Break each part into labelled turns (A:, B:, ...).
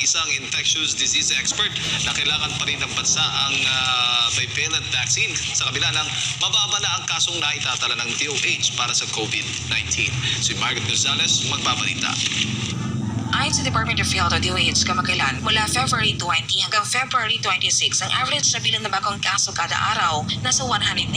A: isang infectious disease expert na kailangan pa rin ng bansa ang ah, bivalent vaccine sa kabila ng mababa na ang kasong naitatala ng DOH para sa COVID-19. Si Margaret Gonzalez magbabalita.
B: Ayon sa Department of Health o DOH kamakailan, mula February 20 hanggang February 26, ang average na bilang na bagong kaso kada araw nasa 119.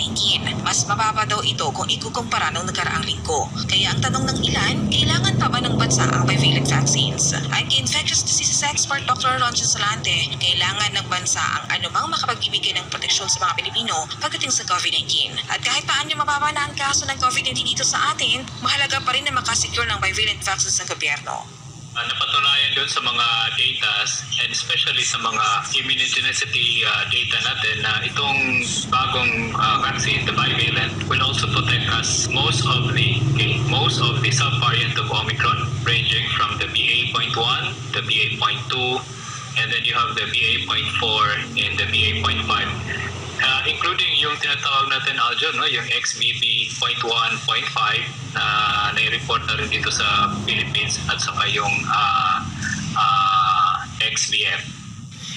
B: Mas mababa daw ito kung ikukumpara ng nakaraang linggo. Kaya ang tanong ng ilan, kailangan pa ba ng bansa ang bivalent vaccines? Ayon kay infectious diseases expert Dr. Ronchen Salante, kailangan ng bansa ang anumang makapagbibigay ng proteksyon sa mga Pilipino pagdating sa COVID-19. At kahit paano mababa na ang kaso ng COVID-19 dito sa atin, mahalaga pa rin na makasecure ng bivalent vaccines ng gobyerno.
C: Uh, napatunayan doon sa mga data and especially sa mga immunogenicity uh, data natin na itong bagong uh, vaccine, the bivalent, will also protect us most of the okay, most of the subvariant of Omicron ranging from the BA.1, the BA.2, and then you have the BA.4 and the BA.5. Yung tinatawag natin Aljo, no? yung XBB.1.5 na nai-report na rin dito sa Philippines at saka yung uh, uh, XBF.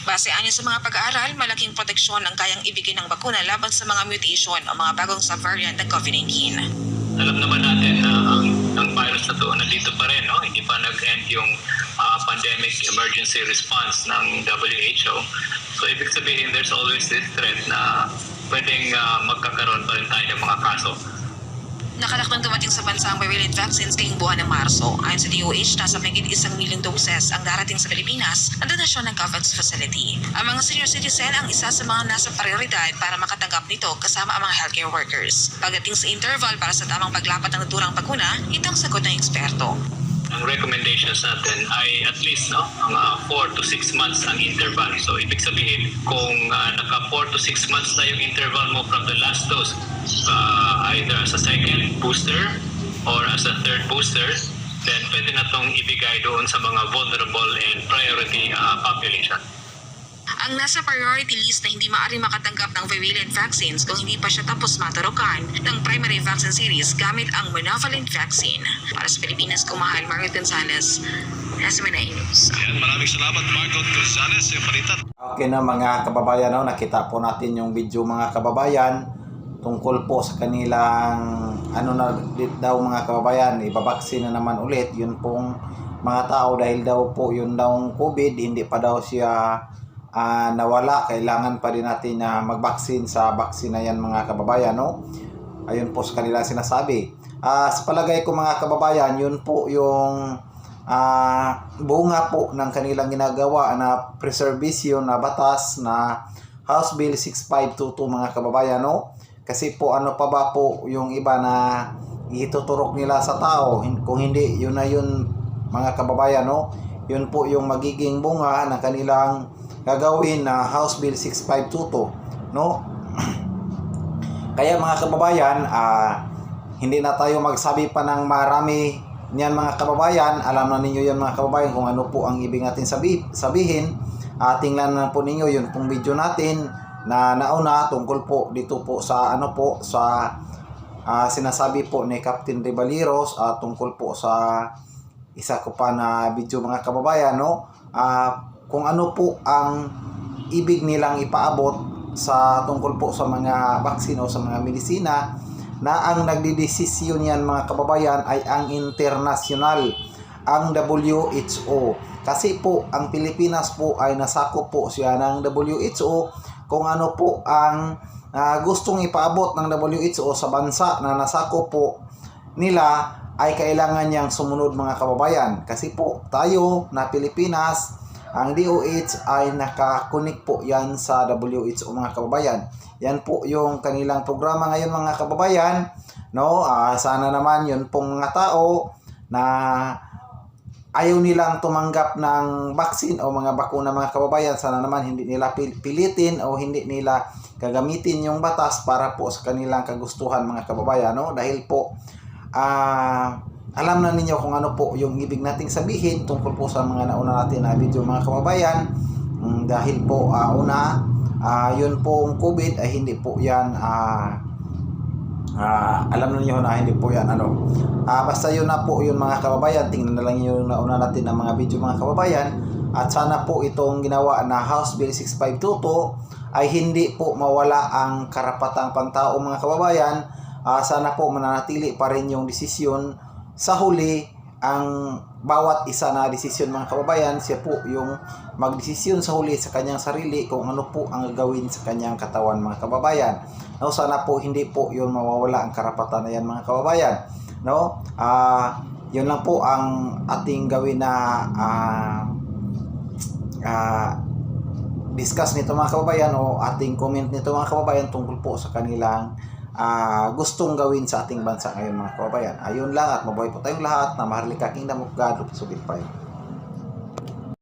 B: Base anya sa mga pag-aaral, malaking proteksyon ang kayang ibigay ng bakuna laban sa mga mutation o mga bagong subvariant ng COVID-19.
C: Alam naman natin na ang, ang virus na to nandito pa rin, no? hindi pa nag-end yung uh, pandemic emergency response ng WHO. So ibig sabihin, there's always this threat na pwedeng uh, magkakaroon pa rin tayo ng mga kaso.
B: Nakalakdang dumating sa bansa ang bivalent vaccines ngayong buwan ng Marso. Ayon sa DOH, nasa mahigit isang milyong doses ang darating sa Pilipinas na donasyon ng COVAX facility. Ang mga senior citizen ang isa sa mga nasa prioridad para makatanggap nito kasama ang mga healthcare workers. Pagdating sa interval para sa tamang paglapat ng naturang bakuna, ito ang sagot ng eksperto.
C: Ang recommendations natin ay at least no, mga 4 to 6 months ang interval. So ibig sabihin, kung uh, naka 4 to 6 months na yung interval mo from the last dose, uh, either as a second booster or as a third booster, then pwede na itong ibigay doon sa mga vulnerable and priority uh, population.
B: Ang nasa priority list na hindi maaari makatanggap ng bivalent vaccines kung hindi pa siya tapos maturukan ng primary vaccine series gamit ang monovalent vaccine. Para sa Pilipinas, kumahal Margaret Gonzalez, SMNA News.
A: Ayan, maraming salamat Margaret Gonzalez. Yung balita
D: Okay na mga kababayan, no? nakita po natin yung video mga kababayan tungkol po sa kanilang ano na daw mga kababayan, ibabaksin na naman ulit yun pong mga tao dahil daw po yun daw COVID, hindi pa daw siya ah, nawala, kailangan pa rin natin na magbaksin sa baksin na yan mga kababayan, no? Ayun po sa kanila sinasabi. Ah, sa palagay ko mga kababayan, yun po yung ah bunga po ng kanilang ginagawa na preservation na batas na House Bill 6522 mga kababayan no kasi po ano pa ba po yung iba na ituturok nila sa tao kung hindi yun na yun mga kababayan no yun po yung magiging bunga ng kanilang gagawin na House Bill 6522 no kaya mga kababayan, ah, hindi na tayo magsabi pa ng marami niyan mga kababayan. Alam na ninyo yan mga kababayan kung ano po ang ibig natin sabi, sabihin. Uh, tingnan na po ninyo yun pong video natin na nauna tungkol po dito po sa ano po sa ah, sinasabi po ni Captain Rivaliros at tungkol po sa isa ko pa na video mga kababayan no Ah, kung ano po ang ibig nilang ipaabot sa tungkol po sa mga vaccine o sa mga medisina na ang nagdidesisyon yan mga kababayan ay ang international ang WHO kasi po ang Pilipinas po ay nasakop po siya ng WHO kung ano po ang ah, gustong ipaabot ng WHO sa bansa na nasakop po nila ay kailangan niyang sumunod mga kababayan. Kasi po tayo na Pilipinas ang DOH ay nakakunik po yan sa WHO mga kababayan. Yan po yung kanilang programa ngayon mga kababayan. No, Ah, sana naman yun pong mga tao na ayaw nilang tumanggap ng vaccine o mga bakuna mga kababayan. Sana naman hindi nila pil- pilitin o hindi nila gagamitin yung batas para po sa kanilang kagustuhan mga kababayan. No? Dahil po ah alam na ninyo kung ano po yung ibig nating sabihin tungkol po sa mga nauna natin na video mga kababayan. Mm, dahil po ah, una ah, yun pong COVID ay hindi po yan ah, ah, alam na niyo na hindi po yan ano. Ah, basta yun na po yun mga kababayan. Tingnan na lang yung nauna natin ng mga video mga kababayan. At sana po itong ginawa na House Bill 6522 ay hindi po mawala ang karapatang pangtao mga kababayan. Ah, sana po mananatili pa rin yung desisyon sa huli ang bawat isa na desisyon mga kababayan, siya po yung magdesisyon sa huli sa kanyang sarili kung ano po ang gagawin sa kanyang katawan mga kababayan. No, sana po hindi po yun mawawala ang karapatan na yan mga kababayan. No? Ah, yun lang po ang ating gawin na ah, ah, discuss nito mga kababayan o ating comment nito mga kababayan tungkol po sa kanilang ah, gustong gawin sa ating bansa ngayon mga kababayan. Ayun lang at mabuhay po tayong lahat na maharlika Kingdom of God, Lupit Subit